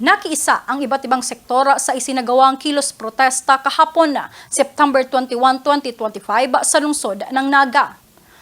Nakiisa ang iba't ibang sektor sa isinagawang kilos protesta kahapon na September 21, 2025 sa lungsod ng Naga.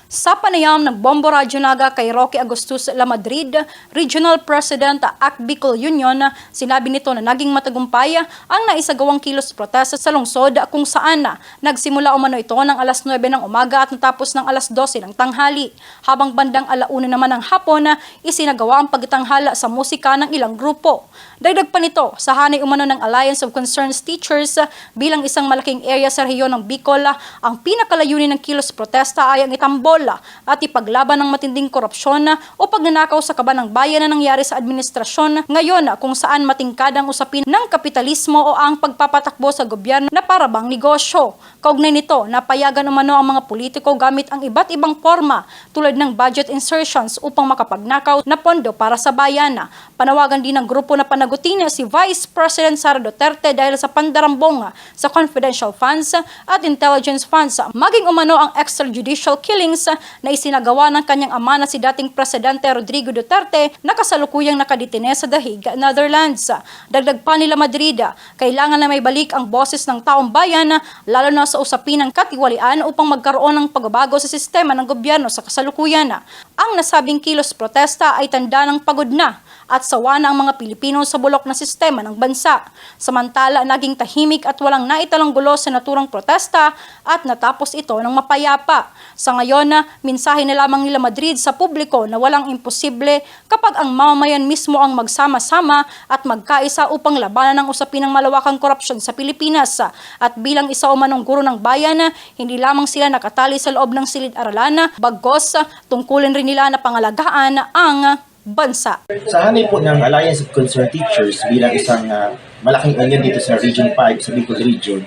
Sa panayam ng Bombo Radyo Naga kay Roque Agustus La Madrid, Regional President AK Bicol Union, sinabi nito na naging matagumpay ang naisagawang kilos protesta sa lungsod kung saan nagsimula umano ito ng alas 9 ng umaga at natapos ng alas 12 ng tanghali. Habang bandang alauna naman ng hapon, isinagawa ang pagtanghala sa musika ng ilang grupo. Dagdag pa nito, sa hanay umano ng Alliance of Concerned Teachers bilang isang malaking area sa rehiyon ng Bicol, ang pinakalayunin ng kilos protesta ay ang itambol at ipaglaban ng matinding korupsyon o pagnanakaw sa kaban ng bayan na nangyari sa administrasyon ngayon kung saan matingkad ang usapin ng kapitalismo o ang pagpapatakbo sa gobyerno na parabang negosyo. Kaugnay nito, napayagan umano ang mga politiko gamit ang iba't ibang forma tulad ng budget insertions upang makapagnakaw na pondo para sa bayan. Panawagan din ng grupo na panagutin si Vice President Sara Duterte dahil sa pandarambong sa confidential funds at intelligence funds maging umano ang extrajudicial killings na isinagawa ng kanyang ama na si dating Presidente Rodrigo Duterte na kasalukuyang nakadetine sa The Hague, Netherlands. Dagdag pa nila Madrid, kailangan na may balik ang boses ng taong bayan lalo na sa usapin ng katiwalian upang magkaroon ng pagbabago sa sistema ng gobyerno sa kasalukuyan. Ang nasabing kilos protesta ay tanda ng pagod na at sawa na ang mga Pilipino sa bulok na sistema ng bansa. Samantala, naging tahimik at walang naitalang gulo sa naturang protesta at natapos ito ng mapayapa. Sa ngayon, minsahe na lamang nila Madrid sa publiko na walang imposible kapag ang mamamayan mismo ang magsama-sama at magkaisa upang labanan ang usapin ng malawakang korupsyon sa Pilipinas. At bilang isa umanong guro ng bayan, hindi lamang sila nakatali sa loob ng silid-aralan, bagkos tungkulin rin nila na pangalagaan ang bansa. Sa hanay po ng Alliance of Concerned Teachers bilang isang ah, malaking union dito sa Region 5, sa Bicol Region,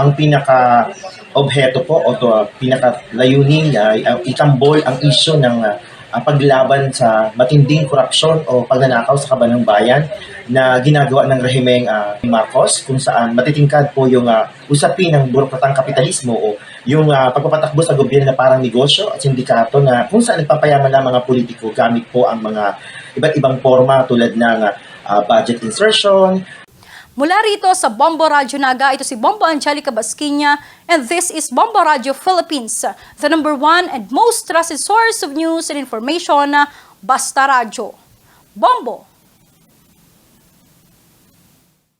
ang pinaka obheto po o to, ah, pinaka layunin ay ang itambol ang isyu ng ah, ang paglaban sa matinding korupsyon o pagnanakaw sa kaban ng bayan na ginagawa ng rehimeng ah, Marcos kung saan matitingkad po yung ah, usapin ng burokratang kapitalismo o yung ah, pagpapatakbo sa gobyerno na parang negosyo at sindikato na kung saan nagpapayaman ng mga politiko gamit po ang mga iba't ibang forma tulad ng ah, budget insertion, Mula rito sa Bombo Radio Naga, ito si Bombo Angelica Basquinia and this is Bombo Radio Philippines, the number one and most trusted source of news and information, Basta Radio. Bombo!